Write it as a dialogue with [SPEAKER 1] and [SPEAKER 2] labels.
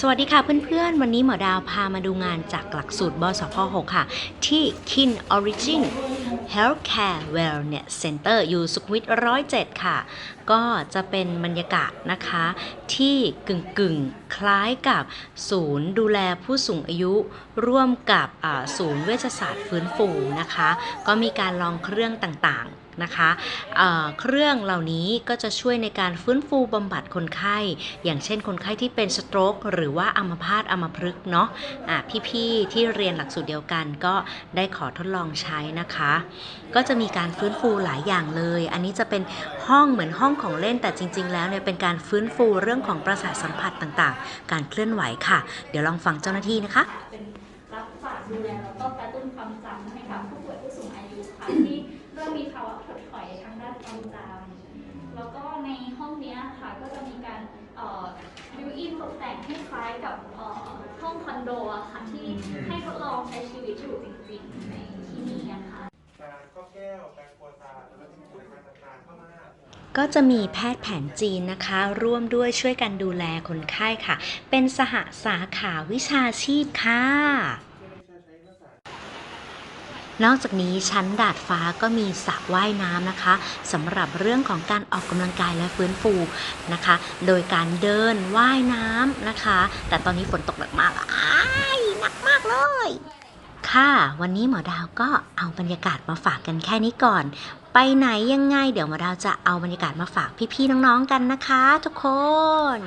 [SPEAKER 1] สวัสดีค่ะเพื่อนๆ วันนี้หมอดาวพามาดูงานจากหลักสูตรบสพ6ค่ะ ที่ Kin Origin Healthcare Wellness Center อยู่สุขวิทร้อยเจ็ดค่ะ ก็จะเป็นบรรยากาศนะคะ ที่กึ่งกึ่งๆคล้ายกับศูนย์ดูแลผู้สูงอายุ ร่วมกับศูนย์เวชศาสตร์ฟื้นฟูนะคะ ก็มีการลองเครื่องต่างๆนะคะเเครื่องเหล่านี้ก็จะช่วยในการฟื้นฟูบำบัดคนไข้ อย่างเช่นคนไข้ที่เป็นสโตรกหรือว่าอัมพาตอัมพฤกษ์เนาะะพี่ๆที่เรียนหลักสูตรเดียวกันก็ได้ขอทดลองใช้นะคะ ก็จะมีการฟื้นฟูหลายอย่างเลย อันนี้จะเป็นห้องเหมือนห้องของเล่นแต่จริง ๆ แล้วเนี่ยเป็นการฟื้นฟูเรื่องของประสาทสัมผัสต่างๆ การเคลื่อนไหวค่ะ เดี๋ยวลองฟังเจ้าหน้าที่นะคะ
[SPEAKER 2] เป็นรับฝากดูแลแล้วก็กระตุ้นความจำให้ ถดถอยทางด้านความจำแล้วก็ในห้องเนี้ยค่ะก็จะมีการเอ่อบิวอินตกแต่งให้คล้ายกับเอ่อห้องคอนโดอะค่ะที่ให้ทดลองใช้ชีวิตอยู่จริงๆในที่นี่อะค่ะ
[SPEAKER 3] การข้อแก้วการครัวตาแล้วก็ที่บริการต่างๆเข้ามา
[SPEAKER 1] ก็จะมีแพทย์แผนจีนนะคะ ร่วมด้วยช่วยกันดูแลคนไข้ค่ะ เป็นสหสาขาวิชาชีพค่ะ นอกจากนี้ชั้นดาดฟ้าก็มีสระว่ายน้ำนะคะสำหรับเรื่องของการออกกำลังกายและฟื้นฟูนะคะ โดยการเดินว่ายน้ำนะคะ แต่ตอนนี้ฝนตกหนักมากอ้ายหนักมากเลย ค่ะ วันนี้หมอดาวก็เอาบรรยากาศมาฝากกันแค่นี้ก่อน ไปไหนยังไงเดี๋ยวหมอดาวจะเอาบรรยากาศมาฝากพี่ๆน้องๆกันนะคะ ทุกคน